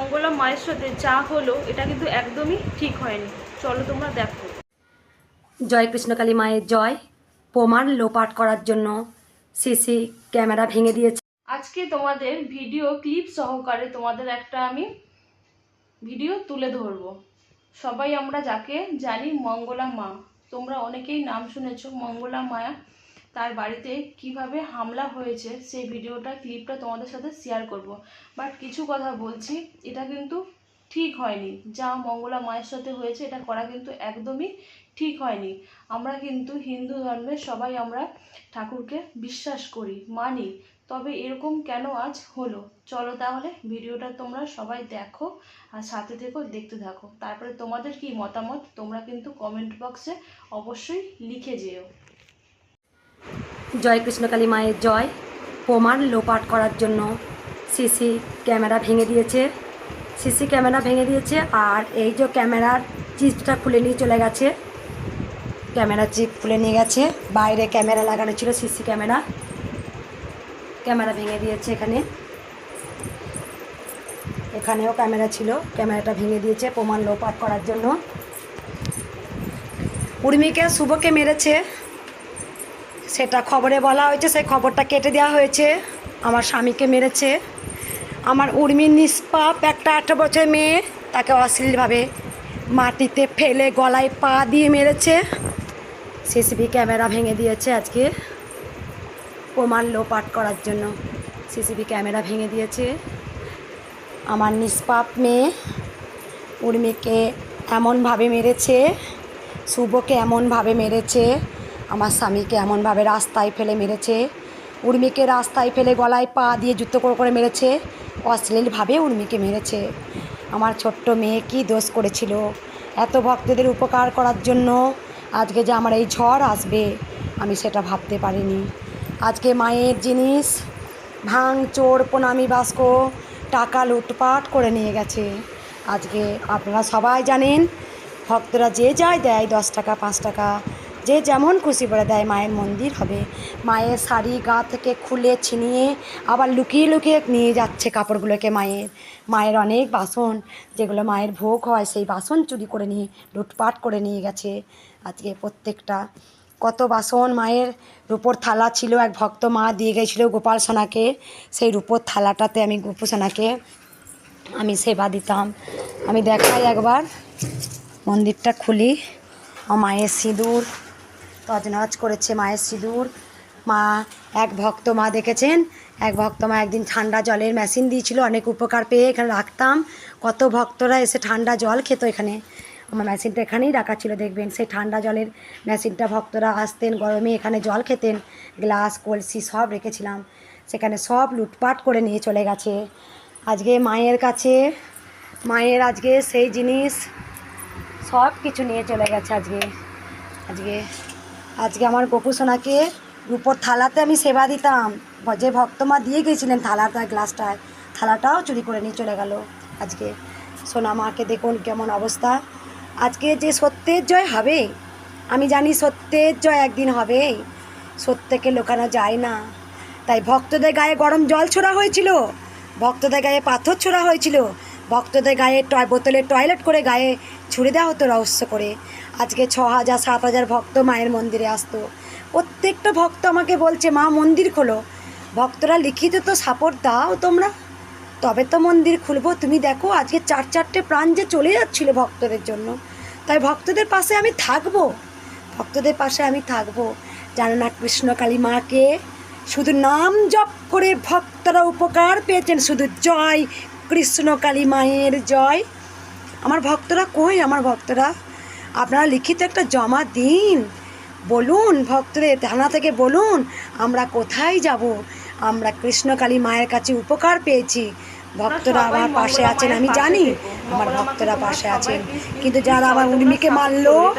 মঙ্গলা মায়ের সাথে যা হলো এটা কিন্তু একদমই ঠিক হয়নি। চলো তোমরা দেখো। জয় কৃষ্ণকালী মায়ের জয়। প্রমাণ লোপাট করার জন্য সিসি ক্যামেরা ভেঙে দিয়েছে। আজকে তোমাদের ভিডিও ক্লিপ সহকারে তোমাদের একটা আমি ভিডিও তুলে ধরবো। সবাই আমরা যাকে জানি মঙ্গলা মা। তোমরা অনেকেই নাম শুনেছো মঙ্গলা মায়া। তার বাড়িতে কীভাবে হামলা হয়েছে সেই ভিডিওটা, ক্লিপটা তোমাদের সাথে শেয়ার করব। বাট কিছু কথা বলছি, এটা কিন্তু ঠিক হয়নি। যা মঙ্গলা মায়ের সাথে হয়েছে, এটা করা কিন্তু একদমই ঠিক হয়নি। আমরা কিন্তু হিন্দু ধর্মের সবাই আমরা ঠাকুরকে বিশ্বাস করি, মানি। তবে এরকম কেন আজ হলো? চলো তাহলে ভিডিওটা তোমরা সবাই দেখো আর সাথে থেকো, দেখতে থাকো। তারপরে তোমাদের কি মতামত? তোমরা কিন্তু কমেন্ট বক্সে অবশ্যই লিখে যেও। জয় কৃষ্ণকালী মায়ের জয়। প্রমাণ লোপাট করার জন্য সিসি ক্যামেরা ভেঙে দিয়েছে। সিসি ক্যামেরা ভেঙে দিয়েছে আর এই যে ক্যামেরার চিপটা খুলে নিয়ে চলে গেছে। ক্যামেরা চিপ খুলে নিয়ে গেছে। বাইরে ক্যামেরা লাগানো ছিল সিসি ক্যামেরা। ক্যামেরা ভেঙে দিয়েছে এখানে। এখানেও ক্যামেরা ছিল। ক্যামেরাটা ভেঙে দিয়েছে প্রমাণ লোপাট করার জন্য। উর্মিকে শুভকে মেরেছে। সেটা খবরে বলা হয়েছে, সেই খবরটা কেটে দেওয়া হয়েছে। আমার স্বামীকে মেরেছে। আমার উর্মির নিষ্পাপ একটা আঠেরো বছরের মেয়ে, তাকে অশ্লীলভাবে মাটিতে ফেলে গলায় পা দিয়ে মেরেছে। সিসিবি ক্যামেরা ভেঙে দিয়েছে আজকে। প্রমাণ লোপাট করার জন্য সিসিবি ক্যামেরা ভেঙে দিয়েছে। আমার নিষ্পাপ মেয়ে উর্মিকে এমনভাবে মেরেছে, শুভকে এমনভাবে মেরেছে আমার স্বামীকে এমনভাবে রাস্তায় ফেলে মেরেছে। উর্মিকে রাস্তায় ফেলে গলায় পা দিয়ে যুদ্ধ করে করে মেরেছে। অশ্লীলভাবে উর্মিকে মেরেছে। আমার ছোট্ট মেয়ে কি দোষ করেছিল? এত ভক্তদের উপকার করার জন্য আজকে যে আমার এই ঝড় আসবে, আমি সেটা ভাবতে পারিনি। আজকে মায়ের জিনিস, ভাঙ, চোর, প্রণামী বাস্ক, টাকা লুটপাট করে নিয়ে গেছে। আজকে আপনারা সবাই জানেন, ভক্তরা যে যায় দেয়, দশ টাকা, পাঁচ টাকা যে যেমন খুশি করে দেয়, মায়ের মন্দির হবে। মায়ের শাড়ি গা থেকে খুলে ছিনিয়ে আবার লুকিয়ে লুকিয়ে নিয়ে যাচ্ছে কাপড়গুলোকে মায়ের। মায়ের অনেক বাসন, যেগুলো মায়ের ভোগ হয়, সেই বাসন চুরি করে নিয়ে, লুটপাট করে নিয়ে গেছে আজকে প্রত্যেকটা। কত বাসন মায়ের রূপোর থালা ছিল, এক ভক্ত মা দিয়ে গেছিল গোপাল সোনাকে। সেই রূপোর থালাটাতে আমি গোপু সোনাকে আমি সেবা দিতাম। আমি দেখাই একবার, মন্দিরটা খুলি। মায়ের সিঁদুর তজনজ করেছে মায়ের সিঁদুর। মা, এক ভক্ত মা দেখেছেন। এক ভক্ত মা একদিন ঠান্ডা জলের মেশিন দিয়েছিল, অনেক উপকার পেয়ে এখানে রাখতাম। কত ভক্তরা এসে ঠান্ডা জল খেত এখানে। আমার মেশিনটা এখানেই রাখা ছিল, দেখবেন। সেই ঠান্ডা জলের মেশিনটা ভক্তরা আসতেন, গরমে এখানে জল খেতেন। গ্লাস, কলসি সব রেখেছিলাম। সেখানে সব লুটপাট করে নিয়ে চলে গেছে। আজকে মায়ের কাছে, মায়ের আজকে সেই জিনিস, সব কিছু নিয়ে চলে গেছে আজকে। আজকে আজকে আমার গোপু সোনাকে রূপোর থালাতে আমি সেবা দিতাম। যে ভক্তমা দিয়ে গেছিলেন থালাটা গ্লাসটায় থালাটাও চুরি করে নিয়ে চলে গেল আজকে। সোনা মাকে দেখুন কেমন অবস্থা। আজকে যে সত্যের জয় হবে, আমি জানি সত্যের জয় একদিন হবে। সত্যকে লোকানো যায় না। তাই ভক্তদের গায়ে গরম জল ছোড়া হয়েছিল। ভক্তদের গায়ে পাথর ছোড়া হয়েছিল। ভক্তদের গায়ে টয় বোতলে টয়লেট করে গায়ে ছুড়ে দেওয়া হতো রহস্য করে। আজকে ছ হাজার, সাত হাজার ভক্ত মায়ের মন্দিরে আসতো। প্রত্যেকটা ভক্ত আমাকে বলছে, মা, মন্দির খোলো। ভক্তরা, লিখিত তো সাপোর্ট দাও তোমরা। তবে তো মন্দির খুলবো। তুমি দেখো, আজকে চার, চারটে প্রাণ যে চলে যাচ্ছিল ভক্তদের জন্য। তাই ভক্তদের পাশে আমি থাকব। ভক্তদের পাশে আমি থাকব। জানো না কৃষ্ণকালী মাকে শুধু নাম জপ করে ভক্তরা উপকার পেয়েছেন, শুধু জয়, কৃষ্ণ কালী মায়ের জয়। আমার ভক্তরা কই? আমার ভক্তরা, আপনারা লিখিত একটা জমা দিন। বলুন ভক্তদের থানা থেকে বলুন, আমরা কোথায় যাব? আমরা কৃষ্ণকালী মায়ের কাছে উপকার পেয়েছি। ভক্তরা আমার পাশে আছেন, আমি জানি আমার ভক্তরা পাশে আছেন। কিন্তু যারা আমার উর্মিকে মারলো,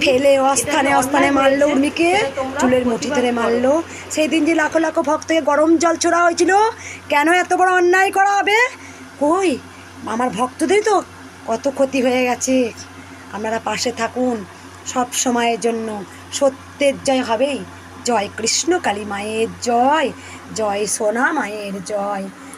ফেলে, অস্থানে অস্থানে মারলো উর্মিকে, চুলের মুঠি ধরে মারলো, সেই দিন যে লাখো লাখো ভক্তকে গরম জল ছোড়া হয়েছিল, কেন এত বড় অন্যায় করা হবে? কই? আমার ভক্তদেরই তো কত ক্ষতি হয়ে গেছে। আপনারা পাশে থাকুন সব সময়ের জন্য। সত্যের জয় হবেই। জয় কৃষ্ণ কালী মায়ের জয় জয় সোনা মায়ের জয়।